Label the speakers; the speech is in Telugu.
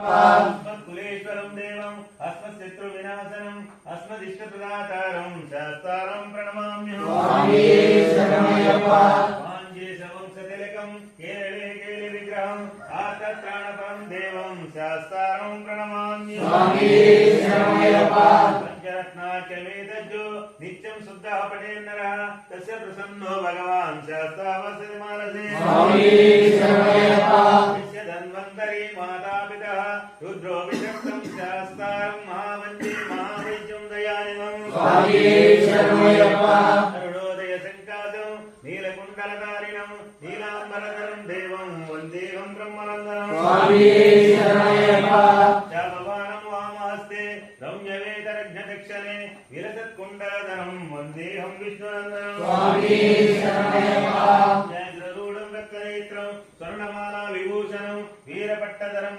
Speaker 1: अस्मत्कुलेश्वरं देवम् अस्मत्शत्रुविनाशनम् अस्मदिष्टप्रदातारं शास्तारं प्रणमाम्यहम् वाञ्छेशवंशतिलकं केरळे केलिविग्रहम् आर्तत्राणपरं देवं शास्तारं प्रणमाम्यहम् पञ्चरत्नाख्यमेतज्जो नित्यं शुद्धः पठेन्नरः तस्य प्रसन्नो भगवान् शास्तावसति मानसे రుద్రో విషక్తం శాస్తారం మహావందే మహావైద్యం దయానిమం. అరుణోదయ సంకాసం నీలకుండలధారిణం నీలాంబరధరం దేవం వందేవం బ్రహ్మనందనం. శామవానం వామాస్తే రమ్యవేతరజ్ఞదక్షిణే విలసత్కుండలధరం వందేహం విష్ణునందనం. స్వర్ణమాలా విభూషణం వీరపట్టధరం